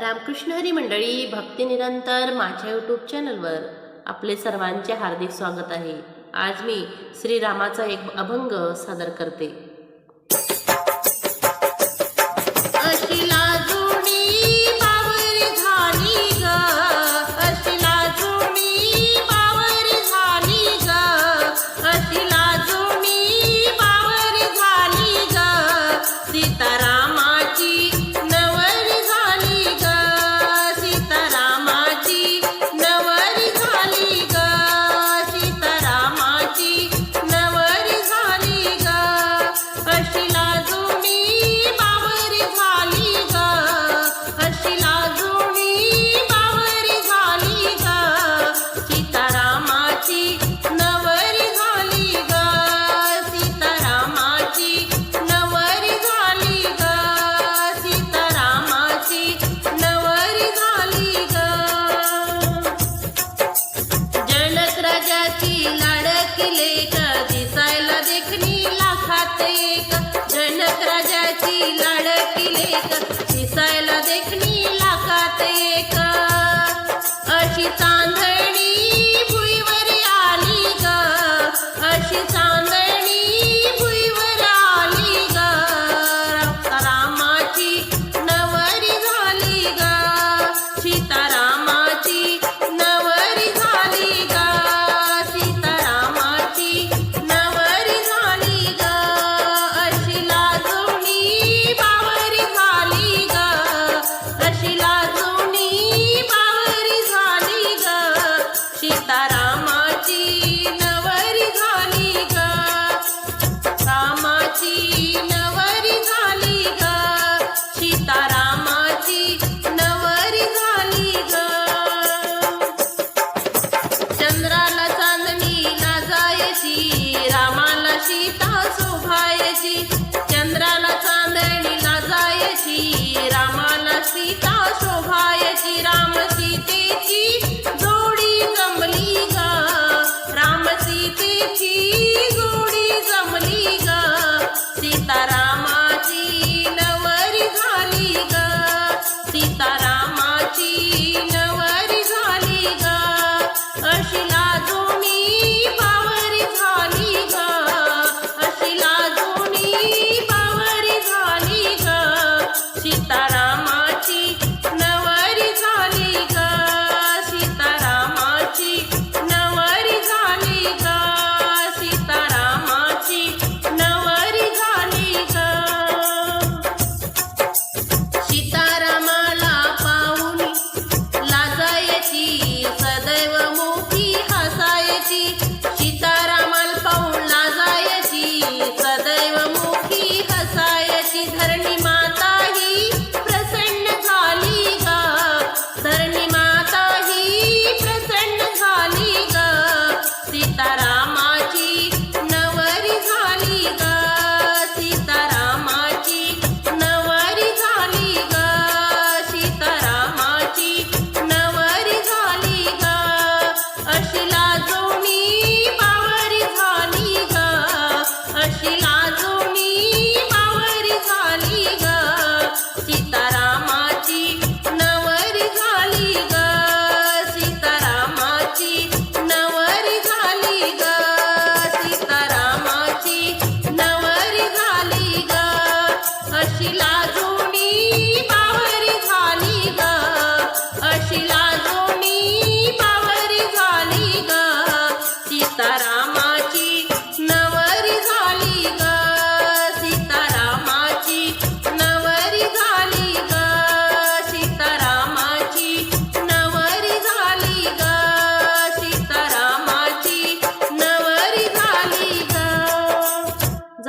रामकृष्ण हरी मंडळी भक्तिनिरंतर माझ्या यूट्यूब चॅनलवर आपले सर्वांचे हार्दिक स्वागत आहे. आज मी श्रीरामाचा एक अभंग सादर करते.